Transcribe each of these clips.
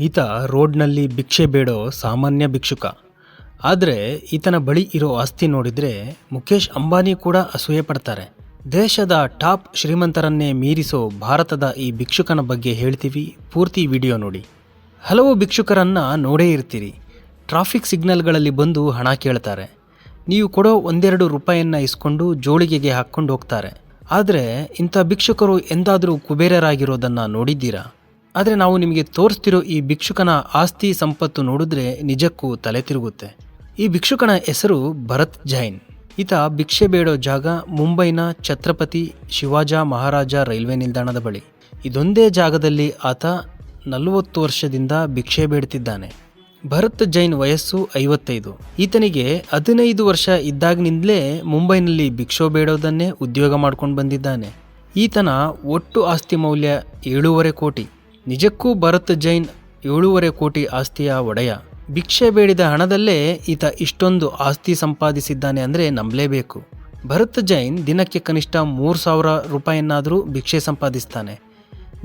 ಈತ ರೋಡ್ನಲ್ಲಿ ಭಿಕ್ಷೆ ಬೇಡೋ ಸಾಮಾನ್ಯ ಭಿಕ್ಷುಕ. ಆದರೆ ಈತನ ಬಳಿ ಇರೋ ಆಸ್ತಿ ನೋಡಿದರೆ ಮುಖೇಶ್ ಅಂಬಾನಿ ಕೂಡ ಅಸೂಯೆ ಪಡ್ತಾರೆ. ದೇಶದ ಟಾಪ್ ಶ್ರೀಮಂತರನ್ನೇ ಮೀರಿಸೋ ಭಾರತದ ಈ ಭಿಕ್ಷುಕನ ಬಗ್ಗೆ ಹೇಳ್ತೀವಿ, ಪೂರ್ತಿ ವಿಡಿಯೋ ನೋಡಿ. ಹಲವು ಭಿಕ್ಷುಕರನ್ನ ನೋಡೇ ಇರ್ತೀರಿ. ಟ್ರಾಫಿಕ್ ಸಿಗ್ನಲ್ಗಳಲ್ಲಿ ಬಂದು ಹಣ ಕೇಳ್ತಾರೆ. ನೀವು ಕೊಡೋ ಒಂದೆರಡು ರೂಪಾಯಿಯನ್ನು ಇಸ್ಕೊಂಡು ಜೋಳಿಗೆಗೆ ಹಾಕ್ಕೊಂಡು ಹೋಗ್ತಾರೆ. ಆದರೆ ಇಂಥ ಭಿಕ್ಷುಕರು ಎಂದಾದರೂ ಕುಬೇರರಾಗಿರೋದನ್ನು ನೋಡಿದ್ದೀರಾ? ಆದರೆ ನಾವು ನಿಮಗೆ ತೋರಿಸ್ತಿರೋ ಈ ಭಿಕ್ಷುಕನ ಆಸ್ತಿ ಸಂಪತ್ತು ನೋಡಿದ್ರೆ ನಿಜಕ್ಕೂ ತಲೆ ತಿರುಗುತ್ತೆ. ಈ ಭಿಕ್ಷುಕನ ಹೆಸರು ಭರತ್ ಜೈನ್. ಈತ ಭಿಕ್ಷೆ ಬೇಡೋ ಜಾಗ ಮುಂಬೈನ ಛತ್ರಪತಿ ಶಿವಾಜ ಮಹಾರಾಜ ರೈಲ್ವೆ ನಿಲ್ದಾಣದ ಬಳಿ. ಇದೊಂದೇ ಜಾಗದಲ್ಲಿ ಆತ ನಲವತ್ತು ವರ್ಷದಿಂದ ಭಿಕ್ಷೆ ಬೇಡ್ತಿದ್ದಾನೆ. ಭರತ್ ಜೈನ್ ವಯಸ್ಸು ಐವತ್ತೈದು. ಈತನಿಗೆ ಹದಿನೈದು ವರ್ಷ ಇದ್ದಾಗಿನಿಂದಲೇ ಮುಂಬೈನಲ್ಲಿ ಭಿಕ್ಷೋ ಬೇಡೋದನ್ನೇ ಉದ್ಯೋಗ ಮಾಡ್ಕೊಂಡು ಬಂದಿದ್ದಾನೆ. ಈತನ ಒಟ್ಟು ಆಸ್ತಿ ಮೌಲ್ಯ ಏಳೂವರೆ ಕೋಟಿ. ನಿಜಕ್ಕೂ ಭರತ್ ಜೈನ್ ಏಳೂವರೆ ಕೋಟಿ ಆಸ್ತಿಯ ಒಡೆಯ. ಭಿಕ್ಷೆ ಬೇಡಿದ ಹಣದಲ್ಲೇ ಈತ ಇಷ್ಟೊಂದು ಆಸ್ತಿ ಸಂಪಾದಿಸಿದ್ದಾನೆ ಅಂದರೆ ನಂಬಲೇಬೇಕು. ಭರತ್ ಜೈನ್ ದಿನಕ್ಕೆ ಕನಿಷ್ಠ ಮೂರು ಸಾವಿರ ರೂಪಾಯಿಯನ್ನಾದರೂ ಭಿಕ್ಷೆ ಸಂಪಾದಿಸ್ತಾನೆ.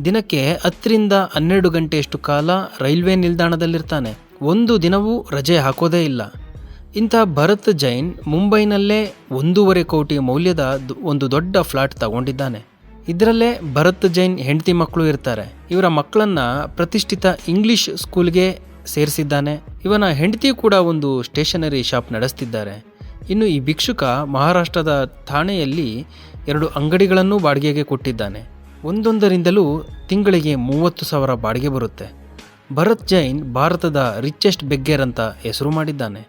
ದಿನಕ್ಕೆ ಹತ್ತರಿಂದ ಹನ್ನೆರಡು ಗಂಟೆಯಷ್ಟು ಕಾಲ ರೈಲ್ವೆ ನಿಲ್ದಾಣದಲ್ಲಿರ್ತಾನೆ. ಒಂದು ದಿನವೂ ರಜೆ ಹಾಕೋದೇ ಇಲ್ಲ. ಇಂಥ ಭರತ್ ಜೈನ್ ಮುಂಬೈನಲ್ಲೇ ಒಂದೂವರೆ ಕೋಟಿ ಮೌಲ್ಯದ ಒಂದು ದೊಡ್ಡ ಫ್ಲಾಟ್ ತಗೊಂಡಿದ್ದಾನೆ. ಇದರಲ್ಲೇ ಭರತ್ ಜೈನ್ ಹೆಂಡತಿ ಮಕ್ಕಳು ಇರ್ತಾರೆ. ಇವರ ಮಕ್ಕಳನ್ನ ಪ್ರತಿಷ್ಠಿತ ಇಂಗ್ಲಿಷ್ ಸ್ಕೂಲ್ಗೆ ಸೇರಿಸಿದ್ದಾನೆ. ಇವನ ಹೆಂಡತಿ ಕೂಡ ಒಂದು ಸ್ಟೇಷನರಿ ಶಾಪ್ ನಡೆಸ್ತಿದ್ದಾರೆ. ಇನ್ನು ಈ ಭಿಕ್ಷುಕ ಮಹಾರಾಷ್ಟ್ರದ ಥಾಣೆಯಲ್ಲಿ ಎರಡು ಅಂಗಡಿಗಳನ್ನು ಬಾಡಿಗೆಗೆ ಕೊಟ್ಟಿದ್ದಾನೆ. ಒಂದೊಂದರಿಂದಲೂ ತಿಂಗಳಿಗೆ ಮೂವತ್ತು ಸಾವಿರ ಬಾಡಿಗೆ ಬರುತ್ತೆ. ಭರತ್ ಜೈನ್ ಭಾರತದ ರಿಚೆಸ್ಟ್ ಬೆಗ್ಗೇರ್ ಅಂತ ಹೆಸರು ಮಾಡಿದ್ದಾನೆ.